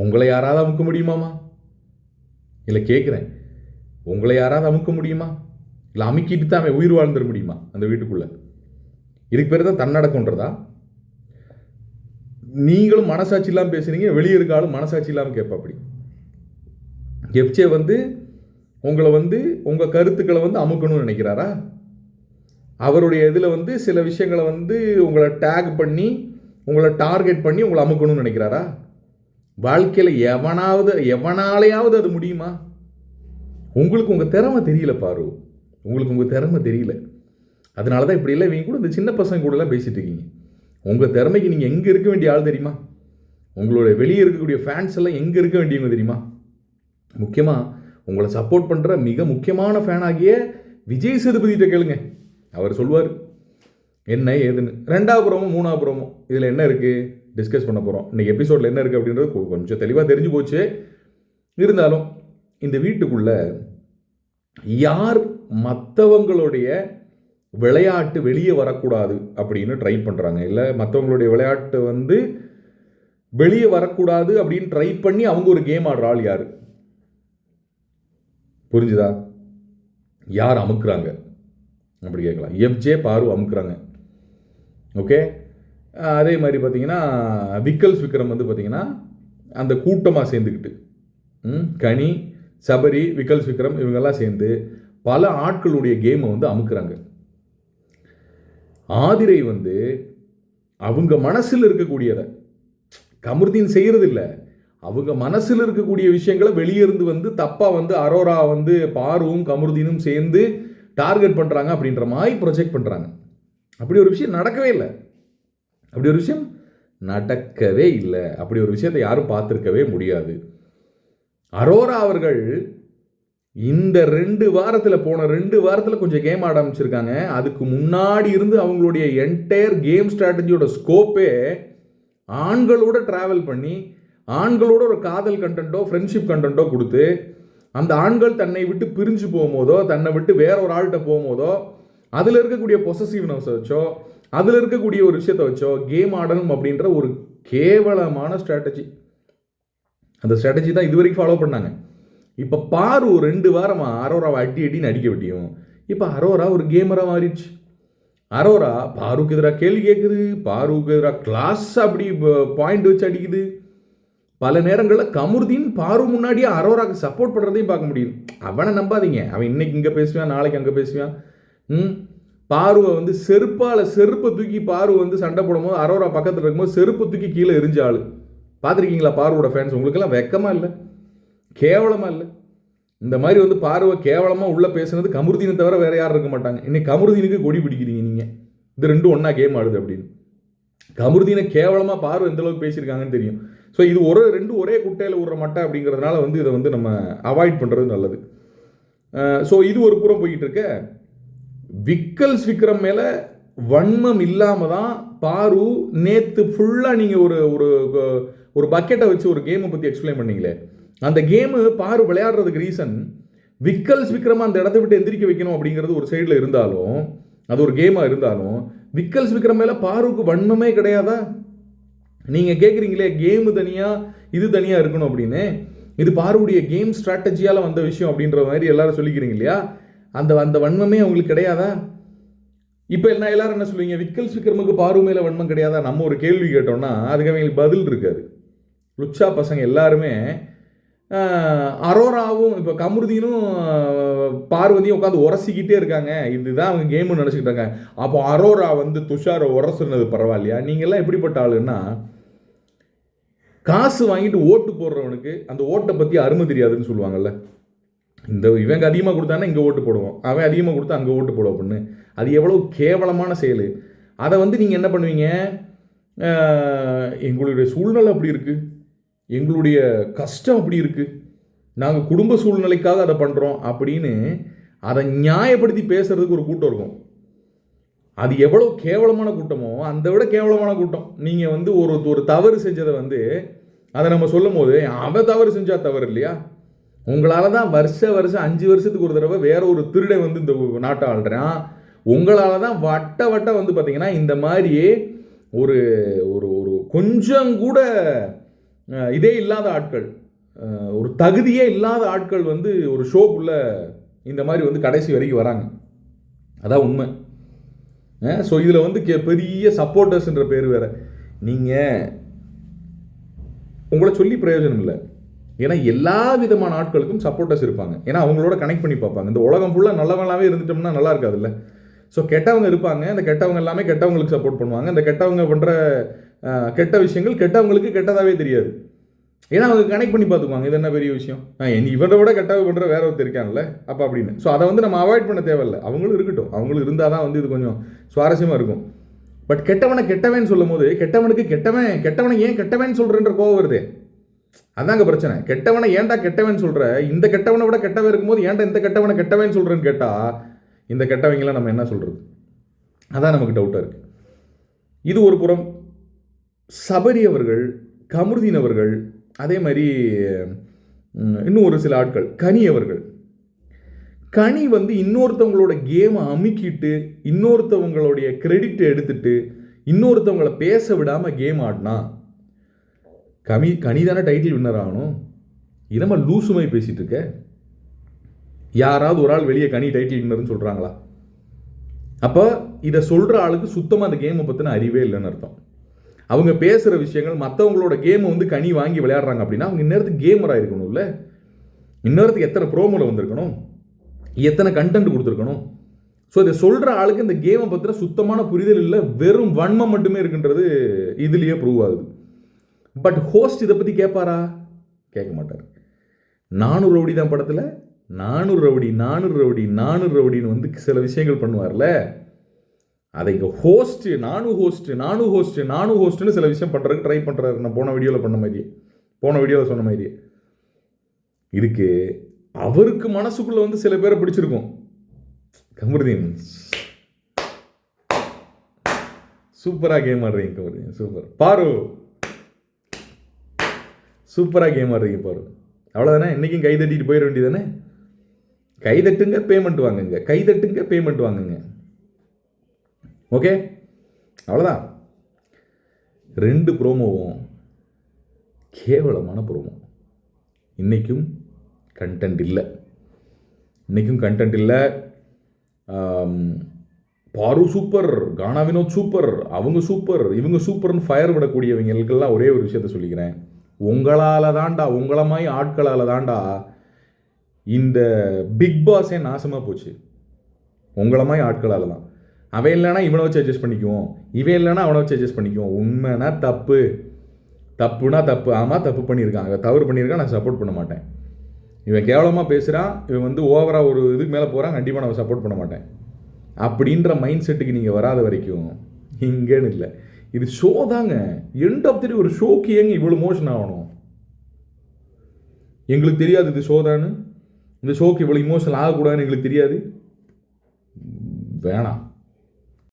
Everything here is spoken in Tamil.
உங்களை யாராவது அமுக்க முடியுமாமா இல்லை கேட்குறேன் உங்களை யாராவது அமுக்க முடியுமா? இல்லை அமுக்கிட்டு தான் அவன் உயிர் வாழ்ந்துட முடியுமா அந்த வீட்டுக்குள்ளே? இதுக்கு பேர் தான் தன்னடக்கன்றதா நீங்களும் மனசாட்சி இல்லாமல் பேசுகிறீங்க வெளியே இருக்க ஆளும் மனசாட்சி இல்லாமல் கேட்பா அப்படி எஃப்ஜே வந்து உங்களை வந்து உங்கள் கருத்துக்களை வந்து அமுக்கணும்னு நினைக்கிறாரா? அவருடைய இதில் வந்து சில விஷயங்களை வந்து உங்களை டேக் பண்ணி உங்களை டார்கெட் பண்ணி உங்களை அமுக்கணும்னு நினைக்கிறாரா? வாழ்க்கையில் எவனாவது எவனாலையாவது அது முடியுமா? உங்களுக்கு உங்கள் திறமை தெரியல பாரு. உங்களுக்கு உங்கள் திறமை தெரியல. அதனால தான் இப்படி இல்லை இவங்க கூட இந்த சின்ன பசங்க கூடலாம் பேசிகிட்டு இருக்கீங்க. உங்கள் திறமைக்கு நீங்கள் எங்கே இருக்க வேண்டிய ஆள் தெரியுமா? உங்களோட வெளியே இருக்கக்கூடிய ஃபேன்ஸ் எல்லாம் எங்கே இருக்க வேண்டியவங்க தெரியுமா? முக்கியமாக உங்களை சப்போர்ட் பண்ணுற மிக முக்கியமான ஃபேனாகிய விஜய் சேதுபதிகிட்ட கேளுங்க. அவர் சொல்லுவார் என்ன ஏதுன்னு? ரெண்டாவது புறமும் மூணாவது புறமும் இதில் என்ன இருக்குது டிஸ்கஸ் பண்ண போகிறோம் இன்றைக்கி எபிசோடில் என்ன இருக்குது அப்படின்றது கொஞ்சம் தெளிவாக தெரிஞ்சு போச்சு. இருந்தாலும் இந்த வீட்டுக்குள்ள யார் மற்றவங்களுடைய விளையாட்டு வெளியே வரக்கூடாது அப்படின்னு ட்ரை பண்ணுறாங்க இல்லை மற்றவங்களுடைய விளையாட்டு வந்து வெளியே வரக்கூடாது அப்படின்னு ட்ரை பண்ணி அவங்க ஒரு கேம் ஆடுற ஆள் யார்? புரிஞ்சுதா? யார் அமுக்குறாங்க? அப்படி கேட்கலாம். எஃப்ஜே பாரு அமுக்குறாங்க. ஓகே அதே மாதிரி பார்த்தீங்கன்னா விக்கல்ஸ் விக்ரம் வந்து பார்த்தீங்கன்னா அந்த கூட்டமாக சேர்ந்துக்கிட்டு கனி சபரி விக்கல்ஸ் விக்ரம் இவங்கெல்லாம் சேர்ந்து பல ஆட்களுடைய கேமை வந்து அமுக்குறாங்க. ஆதிரை வந்து அவங்க மனசில் இருக்கக்கூடியதை கமருதீன் செய்கிறது இல்லை அவங்க மனசில் இருக்கக்கூடிய விஷயங்களை வெளியே இருந்து வந்து தப்பாக வந்து அரோரா வந்து பாருவும் கமருதீனும் சேர்ந்து டார்கெட் பண்ணுறாங்க அப்படின்ற மாதிரி ப்ரொஜெக்ட் பண்ணுறாங்க அப்படி ஒரு விஷயம் நடக்கவே இல்லை. அப்படி ஒரு விஷயம் நடக்கவே இல்லை. அப்படி ஒரு விஷயத்தை யாரும் பார்த்துருக்கவே முடியாது. அரோரா அவர்கள் இந்த ரெண்டு வாரத்தில் போன ரெண்டு வாரத்தில் கொஞ்சம் கேம் ஆட ஆரம்பிச்சிருக்காங்க. அதுக்கு முன்னாடி இருந்து அவங்களுடைய என்டையர் கேம் ஸ்ட்ராட்டஜியோட ஸ்கோப்பே ஆண்களோட ட்ராவல் பண்ணி ஆண்களோட ஒரு காதல் கண்டென்ட்டோ ஃப்ரெண்ட்ஷிப் கண்டென்ட்டோ கொடுத்து அந்த ஆண்கள் தன்னை விட்டு பிரிஞ்சு போகும்போதோ தன்னை விட்டு வேற ஒரு ஆள்கிட்ட போகும்போதோ அதில் இருக்கக்கூடிய பொசசிவ்னஸ் வச்சோ அதில் இருக்கக்கூடிய ஒரு விஷயத்தை வச்சோ கேம் ஆடணும் அப்படின்ற ஒரு கேவலமான ஸ்ட்ராட்டஜி அந்த ஸ்ட்ராட்டஜி தான் இது வரைக்கும் ஃபாலோ பண்ணாங்க. இப்போ பாரு ஒரு ரெண்டு வாரமாக அரோராவை அடி அடின்னு அடிக்க விட்டியும். இப்போ அரோரா ஒரு கேமராக மாறிடுச்சு. அரோரா பாருக்கு எதிராக கேள்வி கேட்குது பாருக்கு எதிராக கிளாஸ் அப்படி பாயிண்ட் வச்சு அடிக்குது. பல நேரங்களில் கமுர்தீன் பாரு முன்னாடியே அரோராக்கு சப்போர்ட் பண்ணுறதையும் பார்க்க முடியுது. அவனை நம்பாதீங்க. அவன் இன்னைக்கு இங்கே பேசுவான் நாளைக்கு அங்கே பேசுவான். ம்? பார்வை வந்து செருப்பால் செருப்பை தூக்கி பார்வை வந்து சண்டை போடும்போது அரோரா பக்கத்தில் இருக்கும்போது செருப்பை தூக்கி கீழே எரிஞ்ச ஆள். பார்த்துருக்கீங்களா பார்வோட ஃபேன்ஸ் உங்களுக்கெல்லாம் வெக்கமாக இல்லை? கேவலமாக இல்லை? இந்த மாதிரி வந்து பார்வை கேவலமாக உள்ளே பேசுனது கமருதீனை தவிர வேறு யாரும் இருக்க மாட்டாங்க. இன்னைக்கு கமருதீனுக்கு கொடி பிடிக்கிறீங்க நீங்கள் இது ரெண்டும் ஒன்றா கேம் ஆடுது அப்படின்னு. கமருதீனை கேவலமாக பார்வை எந்த அளவுக்கு பேசியிருக்காங்கன்னு தெரியும். ஸோ இது ஒரு ரெண்டு ஒரே குட்டையில் விடுற மட்டை அப்படிங்கிறதுனால வந்து இதை வந்து நம்ம அவாய்ட் பண்ணுறது நல்லது. ஸோ இது ஒரு புறம் போய்கிட்டு இருக்க. விக்கல்ஸ் விக்ரம் மேலே வன்மம் இல்லாமல் தான் பாரு நேற்று ஃபுல்லாக நீங்கள் ஒரு ஒரு ஒரு பக்கெட்டை வச்சு ஒரு கேமை பற்றி எக்ஸ்பிளைன் பண்ணீங்களே. அந்த கேமு பாரு விளையாடுறதுக்கு ரீசன் விக்கல்ஸ் விக்ரம் அந்த இடத்த விட்டு எந்திரிக்க வைக்கணும் அப்படிங்கிறது ஒரு சைடில் இருந்தாலும் அது ஒரு கேமாக இருந்தாலும் விக்கல்ஸ் விக்ரம் மேலே பாருக்கு வன்மமே கிடையாதா? நீங்கள் கேட்குறீங்களே கேமு தனியாக இது தனியாக இருக்கணும் அப்படின்னு. இது பாருடைய கேம் ஸ்ட்ராட்டஜியால் வந்த விஷயம் அப்படின்ற மாதிரி எல்லாரும் சொல்லிக்கிறீங்க இல்லையா? அந்த அந்த வன்மமே அவங்களுக்கு கிடையாதா? இப்போ என்ன எல்லாரும் என்ன சொல்லுவீங்க? விக்கல்ஸ் விக்ரமுக்கு பாரு மேலே வன்மம் கிடையாதா? நம்ம ஒரு கேள்வி கேட்டோம்னா அதுக்கு அவங்களுக்கு பதில் இருக்காது. லுச்சா பசங்க எல்லாருமே அரோராவும் இப்போ கமருதீனும் பார்வதியும் உட்காந்து உரசிக்கிட்டே இருக்காங்க. இதுதான் அவங்க கேம்னு நினச்சிக்கிட்டு இருக்காங்க. அப்போ அரோரா வந்து துஷாரை உரசுனது பரவாயில்லையா? நீங்கள்லாம் எப்படிப்பட்ட ஆளுன்னா காசு வாங்கிட்டு ஓட்டு போடுறவனுக்கு அந்த ஓட்டை பற்றி அருமை தெரியாதுன்னு சொல்லுவாங்கல்ல. இந்த இவங்க அதிகமாக கொடுத்தானா இங்கே ஓட்டு போடுவோம். அவன் அதிகமாக கொடுத்தா அங்கே ஓட்டு போடுவோம் அப்படின்னு. அது எவ்வளோ கேவலமான செயல். அதை வந்து நீங்கள் என்ன பண்ணுவீங்க? எங்களுடைய சூழ்நிலை அப்படி இருக்குது எங்களுடைய கஷ்டம் அப்படி இருக்குது நாங்கள் குடும்ப சூழ்நிலைக்காக அதை பண்ணுறோம் அப்படின்னு அதை நியாயப்படுத்தி பேசுகிறதுக்கு ஒரு கூட்டம் இருக்கும். அது எவ்வளோ கேவலமான கூட்டமோ அந்த விட கேவலமான கூட்டம். நீங்கள் வந்து ஒரு ஒரு தவறு செஞ்சதை வந்து அதை நம்ம சொல்லும் போது அவன் தவறு செஞ்சால் தவறு இல்லையா? உங்களால் தான் வருஷ வருஷம் அஞ்சு வருஷத்துக்கு ஒரு தடவை வேற ஒரு திருடை வந்து இந்த நாட்டை ஆள்றான். உங்களால் தான் வட்ட வட்ட வந்து பார்த்தீங்கன்னா இந்த மாதிரியே ஒரு ஒரு ஒரு கொஞ்சம் கூட இதே இல்லாத ஆட்கள் ஒரு தகுதியே இல்லாத ஆட்கள் வந்து ஒரு ஷோக்குள்ள இந்த மாதிரி வந்து கடைசி வரைக்கும் வராங்க. அதான் உண்மை. ஸோ இதில் வந்து கே பெரிய சப்போர்ட்டர்ஸ்ன்ற பேர் வேற. நீங்கள் உங்களை சொல்லி பிரயோஜனம் இல்லை. ஏன்னா எல்லா விதமான ஆட்களுக்கும் சப்போர்ட்டர்ஸ் இருப்பாங்க. ஏன்னா அவங்களோட கனெக்ட் பண்ணி பார்ப்பாங்க. இந்த உலகம் ஃபுல்லாக நல்லவங்களாவே இருந்துட்டோம்னா நல்லா இருக்காதுல்ல. ஸோ கெட்டவங்க இருப்பாங்க. அந்த கெட்டவங்க எல்லாமே கெட்டவங்களுக்கு சப்போர்ட் பண்ணுவாங்க. அந்த கெட்டவங்க பண்ணுற கெட்ட விஷயங்கள் கெட்டவங்களுக்கு கெட்டதாகவே தெரியாது. ஏன்னா அவங்க கனெக்ட் பண்ணி பார்த்துக்குவாங்க. இது என்ன பெரிய விஷயம்? ஆ, இனி விட கெட்டவ பண்ணுற வேற ஒருத்தர் இருக்காங்கல்ல அப்போ அப்படின்னு. ஸோ அதை வந்து நம்ம அவாய்ட் பண்ண தேவையில்ல. அவங்களும் இருக்கட்டும். அவங்களும் இருந்தால் தான் வந்து இது கொஞ்சம் சுவாரஸ்யமாக இருக்கும். பட் கெட்டவனை கெட்டவன் சொல்லும் போது கெட்டவனுக்கு கெட்டவன் கெட்டவனை ஏன் கெட்டவன் சொல்கிறன்ற கோவம் வருது? அதாங்க பிரச்சனை. கெட்டவனை ஏன்டா கெட்டவன் சொல்கிற இந்த கெட்டவனை விட கெட்டவன் இருக்கும்போது ஏன்டா இந்த கெட்டவனை கெட்டவன் சொல்கிறேன்னு கேட்டா இந்த கெட்டவங்களாம் நம்ம என்ன சொல்கிறது அதான் நமக்கு டவுட்டாக இருக்குது இது ஒரு புறம் சபரி அவர்கள் கமருதீன் அவர்கள் அதே மாதிரி இன்னும் ஒரு சில ஆட்கள் கனி அவர்கள். கனி வந்து இன்னொருத்தவங்களோட கேமை அமுக்கிட்டு இன்னொருத்தவங்களுடைய கிரெடிட் எடுத்துட்டு இன்னொருத்தவங்களை பேச விடாமல் கேம் ஆடினா கமி கனி தானே டைட்டில் வின்னர் ஆகணும் இனமா லூசுமாய் பேசிகிட்டு இருக்க யாராவது ஒரு ஆள் வெளியே கனி டைட்டில் வின்னர்னு சொல்கிறாங்களா அப்போ இதை சொல்கிற ஆளுக்கு சுத்தமாக அந்த கேமை பற்றின அறிவே இல்லைன்னு அர்த்தம். அவங்க பேசுகிற விஷயங்கள் மற்றவங்களோட கேமை வந்து கனி வாங்கி விளையாடுறாங்க அப்படின்னா அவங்க இந்நேரத்துக்கு கேமராக இருக்கணும்ல. இந்நேரத்துக்கு எத்தனை ப்ரோமோவில் வந்திருக்கணும்? எத்தனை கண்டென்ட் கொடுத்துருக்கணும்? ஸோ இதை சொல்கிற ஆளுக்கு இந்த கேமை பற்றின சுத்தமான புரிதல் இல்லை. வெறும் வன்மம் மட்டுமே இருக்குன்றது இதுலேயே ப்ரூவ் ஆகுது. பட் ஹோஸ்ட் இதை பற்றி கேட்பாரா கேட்க மாட்டார். நானூறு ரவுடி தான் படத்தில். நானூறு ரவுடி நானூறு ரவுடி நானூறு ரவுடின்னு வந்து சில விஷயங்கள் பண்ணுவார்ல. அதை இங்கே ஹோஸ்ட் நானு ஹோஸ்ட்டு நானு ஹோஸ்ட்டு நானு ஹோஸ்ட்டுன்னு சில விஷயம் பண்ணுறதுக்கு ட்ரை பண்ணுறாரு நான் போன வீடியோவில் பண்ண மாதிரியே. போன வீடியோவில் சொன்ன மாதிரியே. இதுக்கு அவருக்கு மனசுக்குள்ளே வந்து சில பேரை பிடிச்சிருக்கும். கமருதீன். சூப்பராக கேம் ஆடுறீங்க கமருதீன். சூப்பர். பாரு. சூப்பராக கேம் ஆடுறீங்க பாரு. அவ்வளோதானே இன்றைக்கும் கை தட்டிட்டு போயிட வேண்டியதானே கை தட்டுங்க பேமெண்ட் வாங்குங்க. கை தட்டுங்க பேமெண்ட் வாங்குங்க. ஓகே அவ்வளோதான் ரெண்டு ப்ரோமோவும் கேவலமான ப்ரோமோ இன்றைக்கும் கண்டென்ட் இல்லை. இன்றைக்கும் கண்டென்ட் இல்லை. பாரு சூப்பர் கானா வினோத் சூப்பர் அவங்க சூப்பர் இவங்க சூப்பர்னு ஃபயர் விடக்கூடியவங்களுக்கெல்லாம் ஒரே ஒரு விஷயத்த சொல்லிக்கிறேன். உங்களால் தான்டா உங்களை மாதிரி ஆட்களால் தான்டா இந்த பிக் பாஸே நாசமாக போச்சு. உங்களை மாதிரி ஆட்களால் தான் அவன் இல்லைனா இவனை வச்சு அட்ஜஸ்ட் பண்ணிக்குவோம். இவன் இல்லைனா அவனை வச்சு அட்ஜஸ்ட் பண்ணிக்குவோம். உண்மைனா தப்பு. தப்புனா தப்பு. ஆமாம் தப்பு பண்ணியிருக்கான். அவன் தவறு பண்ணியிருக்கான் நான் சப்போர்ட் பண்ண மாட்டேன். இவன் கேவலமாக பேசுகிறான் இவன் வந்து ஓவராக ஒரு இதுக்கு மேலே போகிறான் கண்டிப்பாக நான் சப்போர்ட் பண்ண மாட்டேன். அப்படின்ற மைண்ட் செட்டுக்கு நீங்கள் வராத வரைக்கும் இங்கேன்னு இல்லை. இது ஷோ தாங்க. எண்ட் ஆஃப் தி ஒரு ஷோக்கு ஏங்க இவ்வளோ மோஷன் ஆகணும்? எங்களுக்கு தெரியாது இது ஷோ தானு இந்த ஷோக்கு இவ்வளோ இமோஷனல் ஆகக்கூடாதுன்னு எங்களுக்கு தெரியாது. வேணாம்.